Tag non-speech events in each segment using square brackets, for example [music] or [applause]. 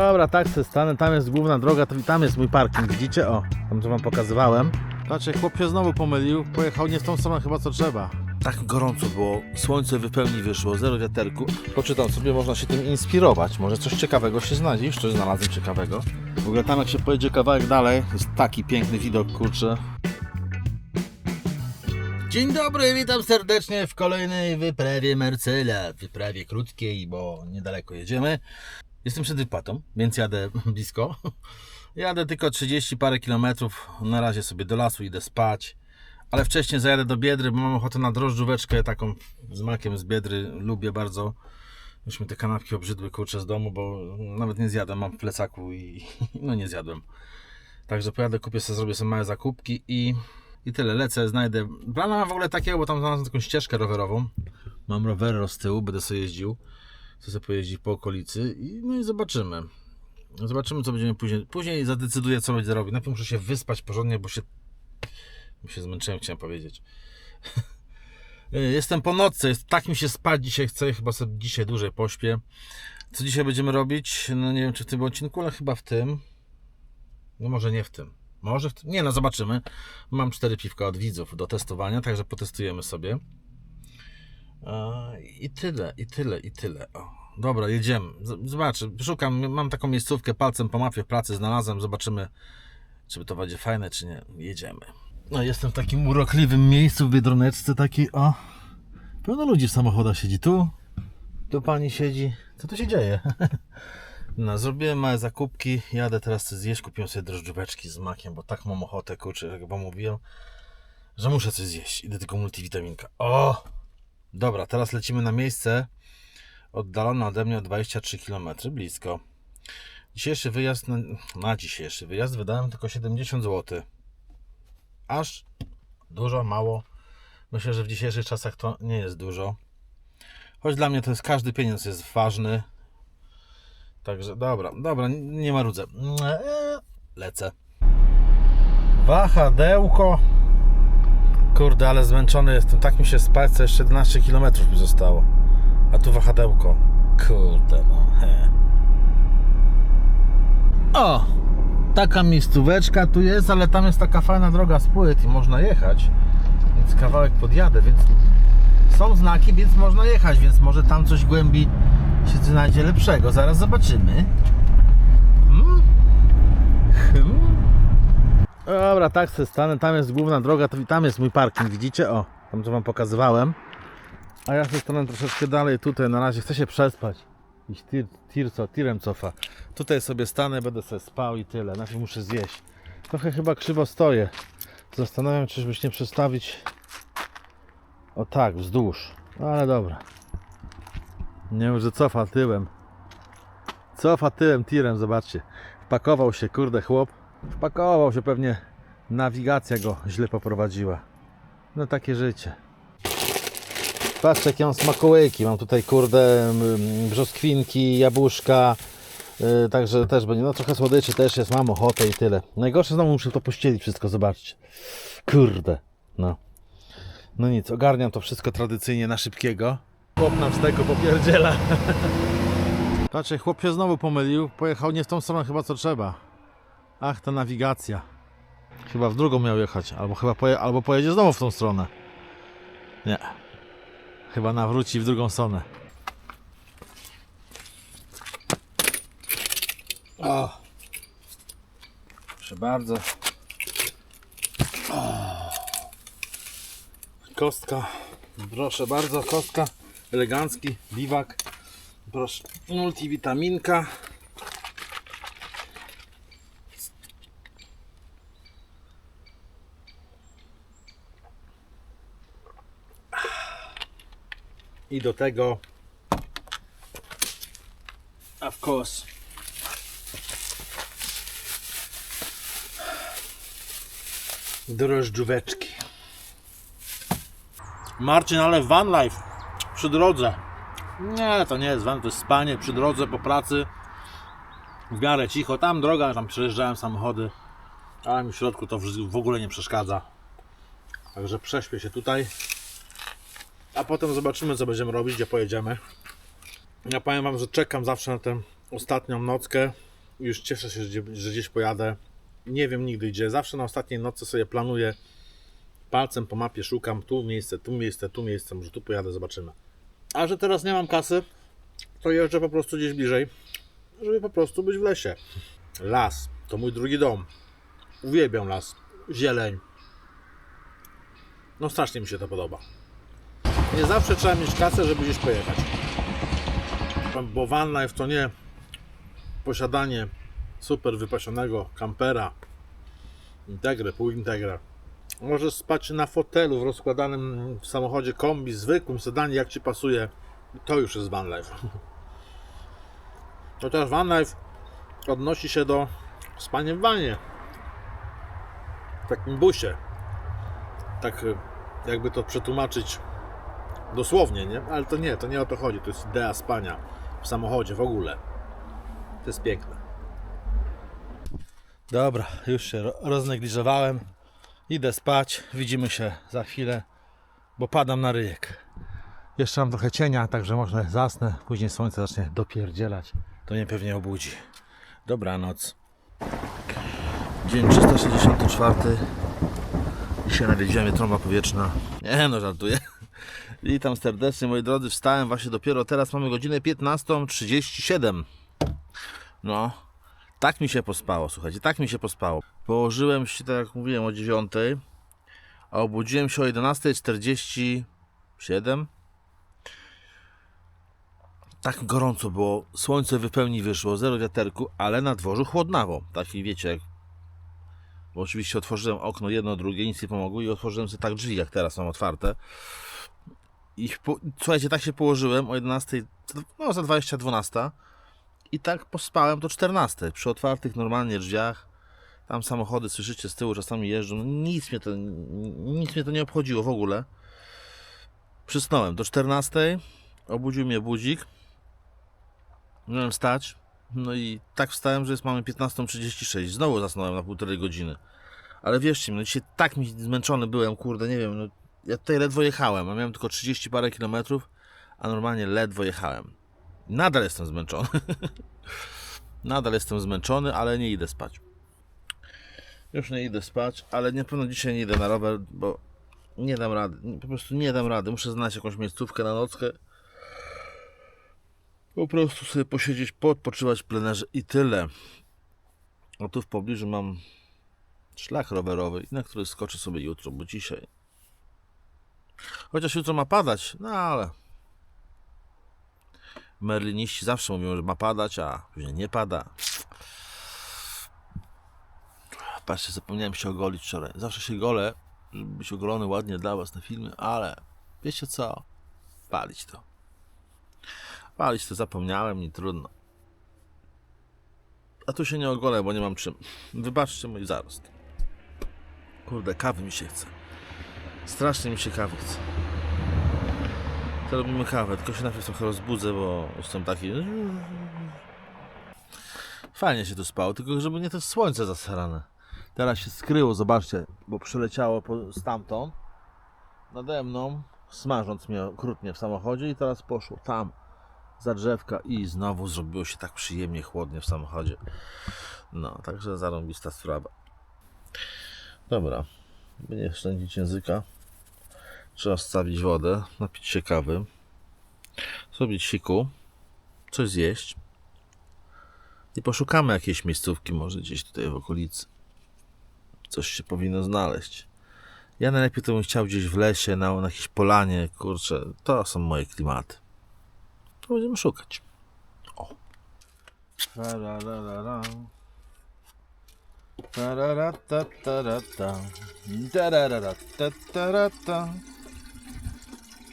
Dobra, tak se stanę, tam jest główna droga, to tam jest mój parking, widzicie? O, tam co wam pokazywałem. Patrzcie, chłop się znowu pomylił, pojechał nie w tą stronę chyba co trzeba. Tak gorąco było, słońce w pełni wyszło, zero wiaterku. Poczytam sobie, można się tym inspirować, może coś ciekawego się znajdzie, już coś znalazłem ciekawego. W ogóle tam jak się pojedzie kawałek dalej, jest taki piękny widok, kurczę. Dzień dobry, witam serdecznie w kolejnej wyprawie Marcela. Wyprawie krótkiej, bo niedaleko jedziemy. Jestem przed wypłatą, więc jadę [laughs] blisko. Jadę tylko 30 parę kilometrów. Na razie sobie do lasu idę spać. Ale wcześniej zajadę do Biedry, bo mam ochotę na drożdżóweczkę taką z makiem z Biedry. Lubię bardzo. Już mi te kanapki obrzydły kurczę z domu, bo nawet nie zjadłem. Mam w plecaku i [laughs] no nie zjadłem. Także pojadę, kupię sobie, zrobię sobie małe zakupki i, i tyle. Lecę, znajdę. Plan mam w ogóle takiego, bo tam znalazłem taką ścieżkę rowerową. Mam rower z tyłu, będę sobie jeździł. Chcę sobie pojeździć po okolicy i no i zobaczymy. Zobaczymy, co będziemy później. Później zadecyduję, co będzie robić. Najpierw muszę się wyspać porządnie, bo się, bo się zmęczyłem, chciałem powiedzieć. [laughs] Jestem po nocce, jest, tak mi się spać dzisiaj chce, chyba sobie dzisiaj dłużej pośpię. Co dzisiaj będziemy robić? No nie wiem, czy w tym odcinku, ale chyba w tym. No może nie w tym. Może w tym. Nie, no zobaczymy. Mam cztery piwka od widzów do testowania, także potestujemy sobie. I tyle, i tyle, i tyle. O, dobra, jedziemy. Zobaczę, szukam, mam taką miejscówkę, palcem po mapie w pracy znalazłem. Zobaczymy, czy to będzie fajne, czy nie. Jedziemy. No, jestem w takim urokliwym miejscu w Biedroneczce, takiej, o. Pełno ludzi w samochodach siedzi. Tu, tu pani siedzi. Co tu się dzieje? [laughs] No, zrobiłem małe zakupki. Jadę teraz coś zjeść. Kupiłem sobie drożdżóweczki z makiem, bo tak mam ochotę, kurczę, jak wam mówiłem, że muszę coś zjeść. Idę tylko multivitaminka. O! Dobra, teraz lecimy na miejsce oddalone ode mnie o 23 km, blisko. Dzisiejszy wyjazd, na, na dzisiejszy wyjazd wydałem tylko 70 zł. Aż dużo, mało. Myślę, że w dzisiejszych czasach to nie jest dużo. Choć dla mnie to jest każdy pieniądz jest ważny. Także dobra, dobra, nie marudzę. Eee, Lecę. Wahadełko. Kurde, ale zmęczony jestem. Tak mi się spać, co jeszcze 11 km mi zostało. A tu wahadełko. Kurde, no. He. O! Taka miejscóweczka tu jest, ale tam jest taka fajna droga z płyt i można jechać. Więc kawałek podjadę, więc są znaki, więc można jechać, więc może tam coś głębi się znajdzie lepszego. Zaraz zobaczymy. Hmm? Hmm? Dobra, tak se stanę, tam jest główna droga, tam jest mój parking, widzicie? O, tam co wam pokazywałem. A ja sobie stanę troszeczkę dalej tutaj, na razie chcę się przespać. Iść tir, tir co, tirem cofa. Tutaj sobie stanę, będę sobie spał i tyle. Najpierw muszę zjeść. Trochę chyba krzywo stoję. Zastanawiam się, czyżbyś nie przestawić o tak, wzdłuż. No ale dobra. Nie wiem, że cofa tyłem. Cofa tyłem, tirem, zobaczcie. Wpakował się, kurde chłop. Wpakował się pewnie. Nawigacja go źle poprowadziła. No takie życie. Patrzcie jakie mam smakołyki. Mam tutaj kurde brzoskwinki, jabłuszka. Yy, także też będzie. No trochę słodyczy też jest. Mam ochotę i tyle. Najgorsze znowu muszę to pościelić wszystko, zobaczcie. Kurde. No. No nic, ogarniam to wszystko tradycyjnie na szybkiego. Chłop na wsteku popierdziela. [laughs] Patrzcie, chłop się znowu pomylił. Pojechał nie w tą stronę chyba co trzeba. Ach, ta nawigacja. Chyba w drugą miał jechać. Albo chyba poje, albo pojedzie znowu w tą stronę. Nie. Chyba nawróci w drugą stronę. O. Proszę bardzo. Kostka. Proszę bardzo, kostka. Elegancki, biwak. Proszę, multivitaminka. I do tego of course drożdżóweczki. Marcin, ale van life przy drodze. Nie, to nie jest van, to jest spanie przy drodze po pracy. W miarę cicho, tam droga, tam przejeżdżałem samochody, ale mi w środku to w w ogóle nie przeszkadza. Także prześpię się tutaj. A potem zobaczymy, co będziemy robić, gdzie pojedziemy. Ja powiem Wam, że czekam zawsze na tę ostatnią nockę. Już cieszę się, że, gdzieś pojadę. Nie wiem nigdy gdzie. Zawsze na ostatniej nocy sobie planuję. Palcem po mapie szukam tu miejsce, tu miejsce, tu miejsce. Może tu pojadę, zobaczymy. A że teraz nie mam kasy, to jeżdżę po prostu gdzieś bliżej, żeby po prostu być w lesie. Las to mój drugi dom. Uwielbiam las. Zieleń. No strasznie mi się to podoba. Nie zawsze trzeba mieć kasę, żeby gdzieś pojechać. Bo van life to nie posiadanie super wypasionego kampera, integry, półintegra. Możesz spać na fotelu w rozkładanym w samochodzie kombi, zwykłym sedanie, jak Ci pasuje. To już jest van life. [laughs] Chociaż van life odnosi się do spania w wanie. W takim busie. Tak jakby to przetłumaczyć dosłownie, nie? Ale to nie, to nie o to chodzi. To jest idea spania w samochodzie w ogóle. To jest piękne. Dobra, już się ro- roznegliżowałem. Idę spać. Widzimy się za chwilę, bo padam na ryjek. Jeszcze mam trochę cienia, także może zasnę. Później słońce zacznie dopierdzielać. To mnie pewnie obudzi. Dobranoc. Dzień 364. Dzisiaj nawiedziła mnie trąba powietrzna. Nie no, żartuję. Witam serdecznie moi drodzy. Wstałem właśnie dopiero teraz. Mamy godzinę 15.37. No, tak mi się pospało, słuchajcie, tak mi się pospało. Położyłem się, tak jak mówiłem, o 9, a obudziłem się o 11.47. Tak gorąco było, słońce wypełni wyszło, zero wiaterku, ale na dworzu chłodnawo. Taki wiecie, jak... Bo oczywiście otworzyłem okno jedno, drugie, nic nie pomogło i otworzyłem sobie tak drzwi, jak teraz są otwarte. I po... słuchajcie, tak się położyłem o 11, no za 20, 12 i tak pospałem do 14 przy otwartych normalnie drzwiach. Tam samochody słyszycie z tyłu czasami jeżdżą. Nic mnie to, nic mnie to nie obchodziło w ogóle. Przysnąłem do 14. Obudził mnie budzik. Miałem stać. No i tak wstałem, że jest mamy 15.36. Znowu zasnąłem na półtorej godziny. Ale wierzcie mi, no dzisiaj tak mi zmęczony byłem, kurde, nie wiem. No, ja tutaj ledwo jechałem, a miałem tylko 30 parę kilometrów, a normalnie ledwo jechałem. Nadal jestem zmęczony. [laughs] Nadal jestem zmęczony, ale nie idę spać. Już nie idę spać, ale na pewno dzisiaj nie idę na rower, bo nie dam rady. Po prostu nie dam rady. Muszę znaleźć jakąś miejscówkę na nockę. Po prostu sobie posiedzieć, poodpoczywać w plenerze i tyle. A tu w pobliżu mam szlak rowerowy, na który skoczę sobie jutro, bo dzisiaj. Chociaż jutro ma padać, no ale Merliniści zawsze mówią, że ma padać, a później nie pada. Patrzcie, zapomniałem się ogolić wczoraj. Zawsze się golę, żeby być ogolony ładnie dla was na filmy, ale wiecie co? Palić to. Palić to zapomniałem i trudno. A tu się nie ogolę, bo nie mam czym. Wybaczcie mój zarost. Kurde, kawy mi się chce. Strasznie mi się kawy chce. To robimy kawę, tylko się najpierw trochę rozbudzę, bo jestem taki... Fajnie się tu spało, tylko żeby nie to słońce zasrane. Teraz się skryło, zobaczcie, bo przyleciało po, stamtąd nade mną, smażąc mnie okrutnie w samochodzie i teraz poszło tam za drzewka i znowu zrobiło się tak przyjemnie chłodnie w samochodzie. No, także zarąbista sprawa. Dobra, by nie szczędzić języka. Trzeba wstawić wodę, napić się kawy, zrobić siku, coś zjeść i poszukamy jakiejś miejscówki, może gdzieś tutaj w okolicy. Coś się powinno znaleźć. Ja najlepiej to bym chciał gdzieś w lesie, na, na jakiejś polanie, kurczę, to są moje klimaty. To będziemy szukać. O. Tararara. Tararatatata. Tararatatata.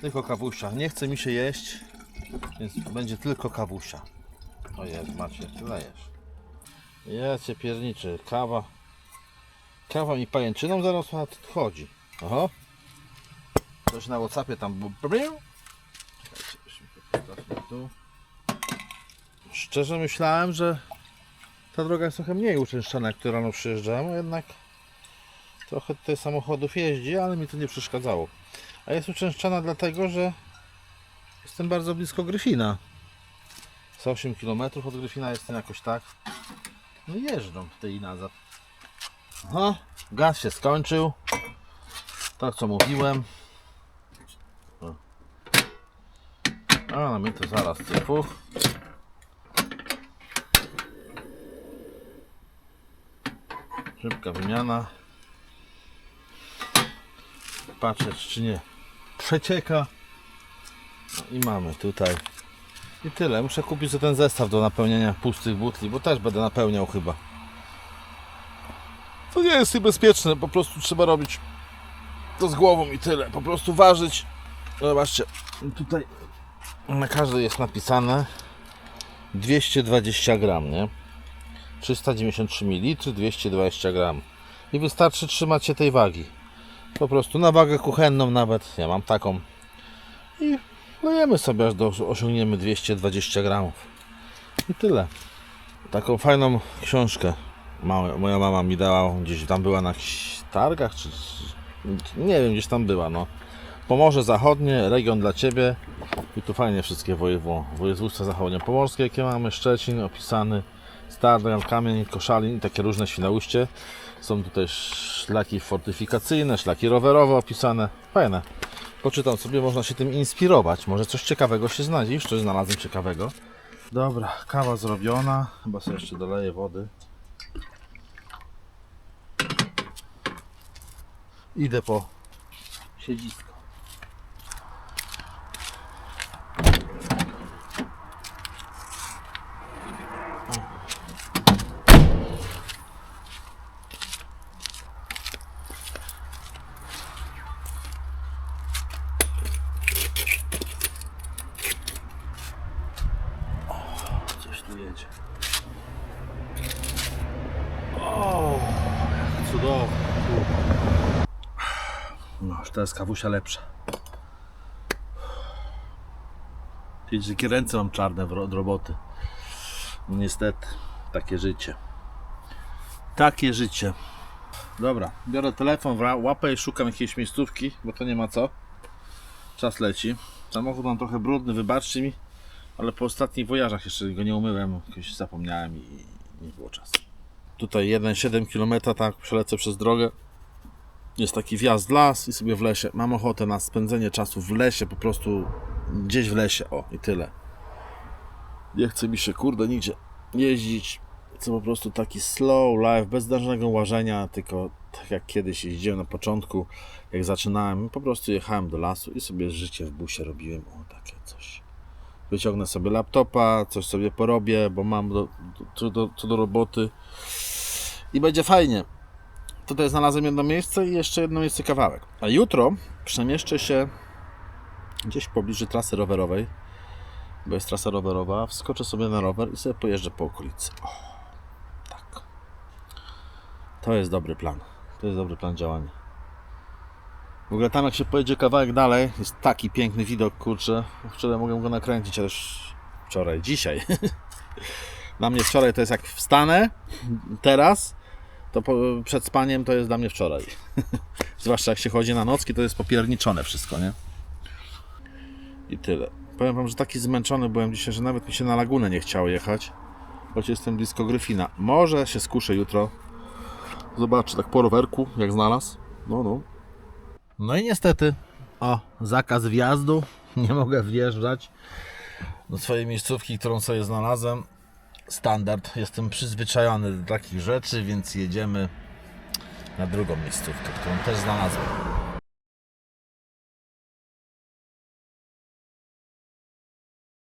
Tylko kawusia. Nie chce mi się jeść, więc będzie tylko kawusia. O jest, macie, lejesz. Ja cię pierniczy. Kawa. Kawa mi pajęczyną zarosła, a chodzi. Oho. Coś na Whatsappie tam... Szczerze myślałem, że ta droga jest trochę mniej uczęszczana, jak tu rano przyjeżdżałem, jednak trochę tutaj samochodów jeździ, ale mi to nie przeszkadzało. A jest uczęszczana dlatego, że jestem bardzo blisko Gryfina. Za 8 km od Gryfina jestem jakoś tak. No jeżdżą tej i nazad. Aha, gaz się skończył. Tak co mówiłem. A no mi to zaraz typu. Szybka wymiana. Patrzę czy nie przecieka. No i mamy tutaj. I tyle. Muszę kupić ten zestaw do napełniania pustych butli, bo też będę napełniał chyba. To nie jest niebezpieczne, po prostu trzeba robić to z głową i tyle. Po prostu ważyć. Zobaczcie, tutaj na każdej jest napisane 220 gram, nie? 393 ml, 220 gram. I wystarczy trzymać się tej wagi. Po prostu na wagę kuchenną nawet, ja mam taką. I lejemy sobie aż do osiągniemy 220 gramów. I tyle. Taką fajną książkę moja mama mi dała, gdzieś tam była na targach, czy, nie wiem, gdzieś tam była, no. Pomorze Zachodnie, region dla Ciebie i tu fajnie wszystkie województwa zachodnio-pomorskie, jakie mamy, Szczecin opisany, Stardam, Kamień, Koszalin i takie różne Świnoujście. Są tutaj szlaki fortyfikacyjne, szlaki rowerowe opisane, fajne. Poczytam sobie, można się tym inspirować, może coś ciekawego się znajdzie, już coś znalazłem ciekawego. Dobra, kawa zrobiona, chyba sobie jeszcze doleję wody. Idę po siedzisko. Coś tu jedzie. O, jak. No, już teraz kawusia lepsza. Widzicie, jakie ręce mam czarne od roboty. Niestety, takie życie. Takie życie. Dobra, biorę telefon, łapę i szukam jakiejś miejscówki, bo to nie ma co. Czas leci. Samochód mam trochę brudny, wybaczcie mi, ale po ostatnich wojażach jeszcze go nie umyłem, jakoś zapomniałem i nie było czasu. Tutaj 1,7 km, tak, przelecę przez drogę jest taki wjazd las i sobie w lesie. Mam ochotę na spędzenie czasu w lesie, po prostu gdzieś w lesie, o i tyle. Nie chce mi się, kurde, nigdzie jeździć. Chcę po prostu taki slow life, bez zdarzonego łażenia, tylko tak jak kiedyś jeździłem na początku, jak zaczynałem, po prostu jechałem do lasu i sobie życie w busie robiłem, o takie coś. Wyciągnę sobie laptopa, coś sobie porobię, bo mam do, co, do, co do roboty i będzie fajnie. Tutaj znalazłem jedno miejsce i jeszcze jedno miejsce kawałek. A jutro przemieszczę się gdzieś w pobliżu trasy rowerowej, bo jest trasa rowerowa. Wskoczę sobie na rower i sobie pojeżdżę po okolicy. O, tak. To jest dobry plan. To jest dobry plan działania. W ogóle tam jak się pojedzie kawałek dalej, jest taki piękny widok, kurczę. Wczoraj mogłem go nakręcić, ale już wczoraj, dzisiaj. [laughs] Dla mnie wczoraj to jest jak wstanę, teraz, to po, przed spaniem to jest dla mnie wczoraj. [laughs] Zwłaszcza jak się chodzi na nocki, to jest popierniczone wszystko, nie? I tyle. Powiem wam, że taki zmęczony byłem dzisiaj, że nawet mi się na lagunę nie chciało jechać. Choć jestem blisko Gryfina. Może się skuszę jutro. Zobaczę tak po rowerku, jak znalazł. No, no. No i niestety, o, zakaz wjazdu. [laughs] Nie mogę wjeżdżać do swojej miejscówki, którą sobie znalazłem standard. Jestem przyzwyczajony do takich rzeczy, więc jedziemy na drugą miejscówkę, którą też znalazłem.